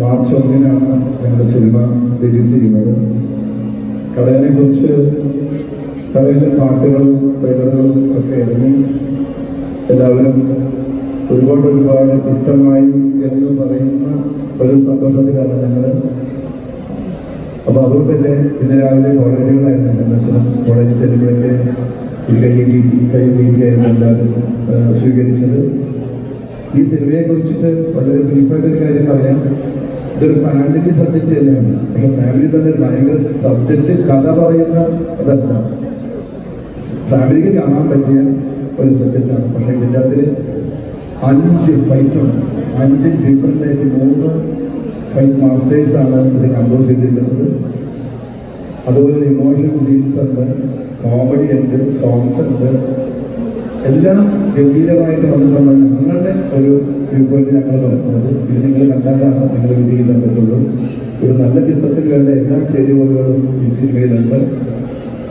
March ഒന്നിനാണ് ഞങ്ങളുടെ cinema release ചെയ്യുന്നത്. കടലിനെ കുറിച്ച് കടലിലെ പാട്ടുകളും ട്രെയിലറുകളും ഒക്കെ ഇറങ്ങി. എല്ലാവരും ഒരുപാട് ഒരുപാട് ഇഷ്ടമായി എന്ന് പറയുന്ന ഒരു സന്തോഷത്തിലാണ് ഞങ്ങൾ അപ്പോൾ അതുകൊണ്ട് തന്നെ ഇന്ന് രാവിലെ കോളേജുകളായിരുന്നു സന്ദർശനം കോളേജിൽ ചെല്ലുമ്പോഴൊക്കെ ഈ കൈ കൈ നീട്ടിയായിരുന്നു എല്ലാവരും സ്വീകരിച്ചത്. ഈ സിനിമയെ കുറിച്ചിട്ട് വളരെ ബ്രീഫായിട്ട് ഒരു കാര്യം പറയാം. ഇതൊരു ഫാമിലി സബ്ജക്റ്റ് തന്നെയാണ്. നമ്മുടെ ഫാമിലി തന്നെ ഒരു ഭയങ്കര സബ്ജക്റ്റ് കഥ പറയുന്ന അതല്ല. ഫാമിലിക്ക് കാണാൻ പറ്റിയ ഒരു സബ്ജക്റ്റാണ് പക്ഷേ ഇതിന്റെ അതിൽ അഞ്ച് ഫൈറ്റുണ്ട് അഞ്ച് ഡിഫറെന്റ് ആയിട്ട് മൂന്ന് ഫൈറ്റ് മാസ്റ്റേഴ്സാണ് ഇത് കമ്പോസ് ചെയ്തിരിക്കുന്നത് അതുപോലെ ഇമോഷണൽ സീൻസ് ഉണ്ട് കോമഡി ഉണ്ട് സോങ്സ് ഉണ്ട്. എല്ലാം ഗംഭീരമായിട്ട് വന്നിട്ടുള്ള ഞങ്ങളുടെ ഒരു വ്യൂ പോയിന്റ് ഞങ്ങൾ നോക്കുന്നത്. ഇത് നിങ്ങൾ കണ്ടാലാണ് നിങ്ങൾ വിധിക്കാൻ പറ്റുള്ളൂ. ഒരു നല്ല ചിത്രത്തിൽ വേണ്ട എല്ലാ ചേരുവകളും ഈ സിനിമയിലുണ്ട്.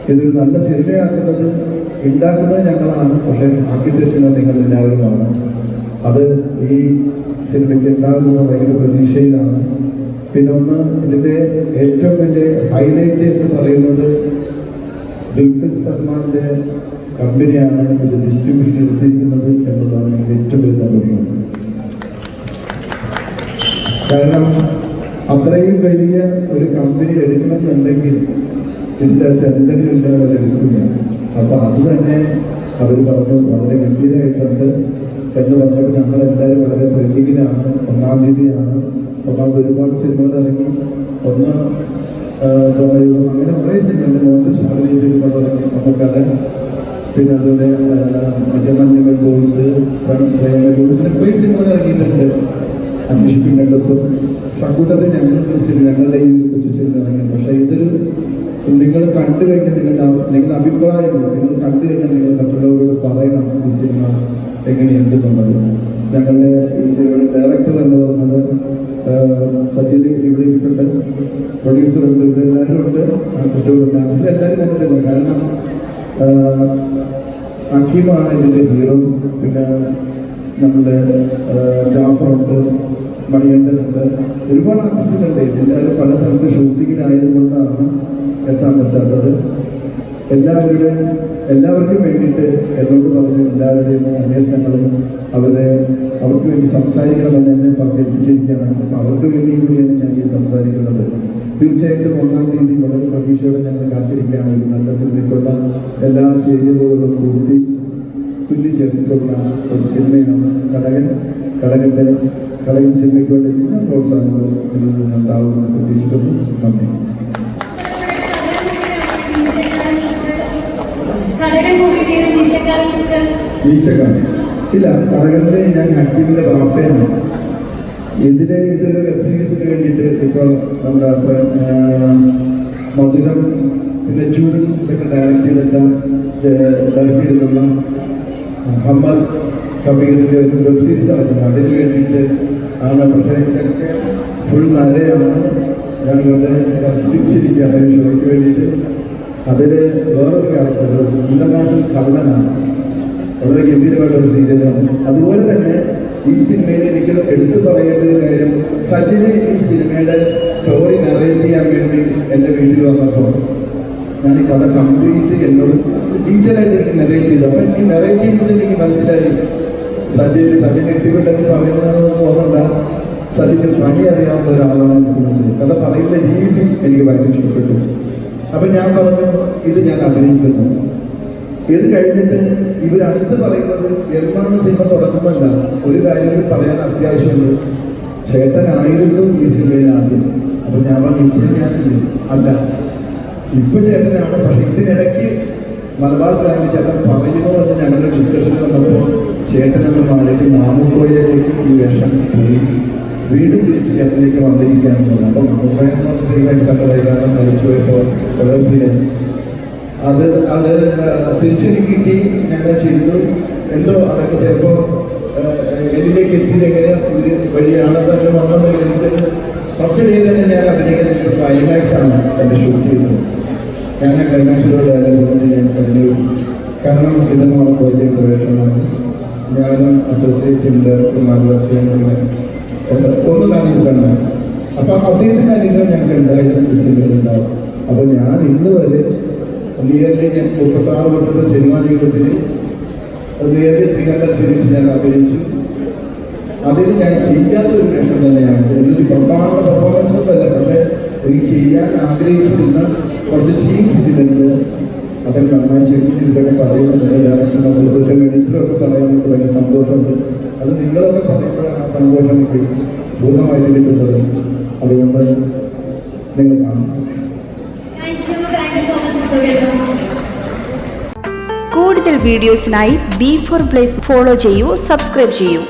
ഇതൊരു നല്ല സിനിമയാക്കുന്നത് ഉണ്ടാക്കുന്നത് ഞങ്ങളാണ്. പക്ഷെ ആക്കി തീർക്കുന്നത് നിങ്ങൾ എല്ലാവരുമാണ് അത് ഈ സിനിമയ്ക്ക് ഉണ്ടാകുന്ന ഭയങ്കര പ്രതീക്ഷയിലാണ്. പിന്നെ ഒന്ന് ഇതിന്റെ ഏറ്റവും വലിയ ഹൈലൈറ്റ് എന്ന് പറയുന്നത് ദുൽഖർ സൽമാന്റെ കമ്പനിയാണ് ഇത് ഡിസ്ട്രിബ്യൂഷൻ എടുത്തിരിക്കുന്നത് എന്നുള്ളതാണ് എനിക്ക് ഏറ്റവും വലിയ സന്തോഷം കാരണം അത്രയും വലിയ ഒരു കമ്പനി എടുക്കണമെന്നുണ്ടെങ്കിൽ ഇത്തരത്തിൽ എന്തെങ്കിലും ഉണ്ടെങ്കിൽ അവർ എടുക്കില്ല. അപ്പോൾ അത് തന്നെ അവർ പറഞ്ഞു വളരെ ഗംഭീരമായിട്ടുണ്ട് എന്ന് പറഞ്ഞപ്പോൾ ഞങ്ങൾ എന്തായാലും വളരെ ത്രില്ലിങ്ങിലാണ് ഒന്നാം തീയതിയാണ്. ഒന്നാമത് ഒരുപാട് സിനിമകൾ ഇറങ്ങി. ഒന്ന് അങ്ങനെ കുറേ സിനിമകൾ മോഹൻ സാഗരി സിനിമകൾ പിന്നെ അതുപോലെ മറ്റേ ബോയ്സ് പ്രേമലൂർ ഇങ്ങനെ കുറേ സിനിമകൾ ഇറങ്ങിയിട്ടുണ്ട്. അന്വേഷിപ്പിക്കേണ്ടതും ഷക്കൂട്ടത്തെ ഞങ്ങളുടെ സിനിമ ഞങ്ങളുടെ ഈ കൊച്ചു സിനിമ ഇറങ്ങി പക്ഷേ ഇതൊരു നിങ്ങൾ കണ്ടു കഴിഞ്ഞാൽ നിങ്ങളുടെ നിങ്ങളുടെ അഭിപ്രായങ്ങൾ നിങ്ങൾ കണ്ടു കഴിഞ്ഞാൽ നിങ്ങൾ മറ്റുള്ളവരോട് പറയണം ഈ സിനിമ എങ്ങനെയുണ്ട് എന്നുള്ളത് ഞങ്ങളുടെ ഈ സിനിമയുടെ ഡയറക്ടർ എന്ന് പറയുന്നത് സത്യത്തിൽ ഇവിടെ ഇരിപ്പുണ്ട്. പ്രൊഡ്യൂസർ ഉണ്ട്. ഇവിടെ എല്ലാവരും ഉണ്ട്. ആർട്ടിസ്റ്റുകളുണ്ട് ആർട്ടിസ്റ്റ് എല്ലാവരും വന്നിട്ടില്ല. കാരണം അക്കീമാണ് ഇതിന്റെ ഹീറോ പിന്നെ നമ്മുടെ ജാഫറുണ്ട് മണികണ്ഠനുണ്ട്. ഒരുപാട് ആർട്ടിസ്റ്റുകളുണ്ട് എല്ലാവരും പല സ്ഥലത്ത് ഷൂട്ടിങ്ങിനായതുകൊണ്ടാണ് എത്താൻ പറ്റാത്തത്. എല്ലാവരുടെയും എല്ലാവർക്കും വേണ്ടിയിട്ട് എന്നോട് പറഞ്ഞ എല്ലാവരുടെയും അന്വേഷണങ്ങളും അവരെ അവർക്ക് വേണ്ടി സംസാരിക്കണമെന്ന് എന്നെ പറഞ്ഞിരിക്കുകയാണ് അപ്പം അവർക്ക് വേണ്ടി കൂടിയാണ് ഞാൻ ഈ സംസാരിക്കുന്നത്. തീർച്ചയായിട്ടും ഒന്നാം തീയതി വളരെ പ്രതീക്ഷയോടെ ഞങ്ങൾ കാത്തിരിക്കുകയാണ്. ഒരു എല്ലാ ചേരുവകളും കൂട്ടി തുല്ലിച്ചേർത്തിട്ടുള്ള ഒരു സിനിമയാണ് കടകൻ. കടകന്റെ കടകൻ സിനിമയ്ക്ക് വേണ്ടി എല്ലാ പ്രോത്സാഹനങ്ങളും ഉണ്ടാവുമെന്ന് പ്രതീക്ഷിക്കുന്നു. നന്ദി. ഇല്ല കടകളിലെ ഞാൻ ഹക്കീമിന്റെ വാർത്തയാണ്. ഇതിന് ഇതൊരു വെബ് സീരീസിന് വേണ്ടിയിട്ട് ഇപ്പോൾ നമ്മുടെ മധുരം പിന്നെ ചൂട് ഇതൊക്കെ ഡയറക്റ്റ് ചെയ്തിട്ടുള്ള മുഹമ്മദ് കബീറിന്റെ ഒരു വെബ് സീരീസ് നടക്കുന്നത് അതിന് വേണ്ടിയിട്ട് ആണ് പക്ഷേ ഇതൊക്കെ ഫുൾ നരയാണ്. ഞങ്ങളുടെ തിരിച്ചിരിക്കുകയാണ് ഈ ഷോയ്ക്ക് വേണ്ടിയിട്ട്. അതിൽ വേറൊരു ക്യാരക്ടർ ഇന്റർനാഷണൽ കള്ളനാണ്. വളരെ ഗംഭീരമായിട്ടുള്ള ഒരു സീരിയലാണ് അതുപോലെ തന്നെ ഈ സിനിമയിൽ എനിക്ക് എടുത്തു പറയേണ്ട ഒരു കാര്യം സജിനെ ഈ സിനിമയുടെ സ്റ്റോറി നറേറ്റ് ചെയ്യാൻ വേണ്ടി എന്റെ വീട്ടിൽ വന്നപ്പോൾ ഞാൻ കഥ കംപ്ലീറ്റ് എന്നോട് ഡീറ്റെയിൽ ആയിട്ട് എനിക്ക് നെറേറ്റ് ചെയ്തു. അപ്പം എനിക്ക് നെറേറ്റ് ചെയ്യുന്നത് എനിക്ക് മനസ്സിലായി. സജിൻ സജിൻ എത്തിപ്പെട്ടെന്ന് പറയുന്നത് ഓർമ്മണ്ട സജിന് പണി അറിയാവുന്ന ഒരാളാണ് എനിക്ക് മനസ്സിലായി. കഥ പറയുന്ന രീതി എനിക്ക് ഭയങ്കര ഇഷ്ടപ്പെട്ടു. അപ്പം ഞാൻ പറഞ്ഞു ഇത് ഞാൻ അഭിനയിക്കുന്നു. ഇത് കഴിഞ്ഞിട്ട് ഇവരടുത്ത് പറയുന്നത് എന്നാണ് സിനിമ തുടങ്ങുമല്ല ഒരു കാര്യം പറയാൻ അത്യാവശ്യമുണ്ട്. ചേട്ടനായിരുന്നു ഈ സിനിമയിൽ ആദ്യം. അപ്പൊ ഞാൻ പറഞ്ഞു ഇപ്പോഴും ഞാൻ അല്ല. ഇപ്പൊ ചേട്ടനാണ് പക്ഷെ ഇതിനിടയ്ക്ക് മലബാർ ബാങ്ക് ചേട്ടൻ പറയുമോ എന്ന് ഞങ്ങളുടെ ഡിസ്കഷൻ വന്നപ്പോൾ ചേട്ടനെന്ന് മാറിയിട്ട് മാമുക്കോയിലേക്ക് ഈ വേഷം പോയി. വീണ്ടും തിരിച്ച് ചേട്ടനിലേക്ക് വന്നിരിക്കുകയാണെന്ന് അപ്പൊ മാമുക്കോയെന്ന് സങ്കടമായി കാരണം മരിച്ചു പോയപ്പോൾ അത് അത് തിരിച്ചു കിട്ടി ഞാൻ ചെയ്തു. എന്തോ അതൊക്കെ ചിലപ്പോൾ എന്നിലേക്ക് എത്തിയത് ഒരു വഴിയാണ്? തന്നെ വന്നത് ഫസ്റ്റ് ഡേ തന്നെ ഞാൻ അഭിനയിക്കുന്നത് ക്ലൈമാക്സ് ആണ് എന്റെ ഷൂട്ട് ഞാൻ ക്ലൈമാക്സിലൂടെ ഡയലോഗ് ഞാൻ കഴിഞ്ഞു കാരണം ഇത് നമുക്ക് വലിയ പ്രവേശനമാണ് ഞാനും അസോസിയേറ്റ് ഡയറക്ടർ മാർഗദർശനം ഒന്ന് കാണിച്ചിട്ടുണ്ട് അപ്പൊ അദ്ദേഹത്തിന്റെ അനുഗ്രഹം ഞങ്ങൾക്ക് ഉണ്ടായിരുന്നു ഉണ്ടാവും അപ്പൊ ഞാൻ ഇന്ന് വരെ നിയർലി ഞാൻ മുപ്പത്തി ആറ് വർഷത്തെ സിനിമാ ജീവിതത്തിൽ നിയർലി ത്രീ ഹൺഡ്രഡ് ഫിലിംസ് ഞാൻ അഭിനയിച്ചു. അതിന് ഞാൻ ചെയ്യാത്തൊരു വേഷം തന്നെയാണ്. ഇതൊരു പ്രധാന പെർഫോമൻസ് തന്നെ പക്ഷേ എനിക്ക് ചെയ്യാൻ ആഗ്രഹിച്ചിരുന്ന കുറച്ച് സീൻസ് ഇതിലുണ്ട്. അതൊക്കെ നന്നായി ചെയ്തിട്ട് ഇതൊക്കെ പറയുന്നുണ്ട് ഡയറക്ടർ സോഷ്യൽ മീഡിയയിലൊക്കെ പറയാനൊക്കെ ഭയങ്കര സന്തോഷമുണ്ട്. അത് നിങ്ങളൊക്കെ പറയുമ്പോഴാണ് ആ സന്തോഷം എനിക്ക് പൂർണമായിട്ട് കിട്ടുന്നത്. അതുകൊണ്ട് നിങ്ങൾ കാണും. കൂടുതൽ വീഡിയോസിനായി ബി ഫോർ പ്ലേസ് ഫോളോ ചെയ്യൂ സബ്സ്ക്രൈബ് ചെയ്യൂ.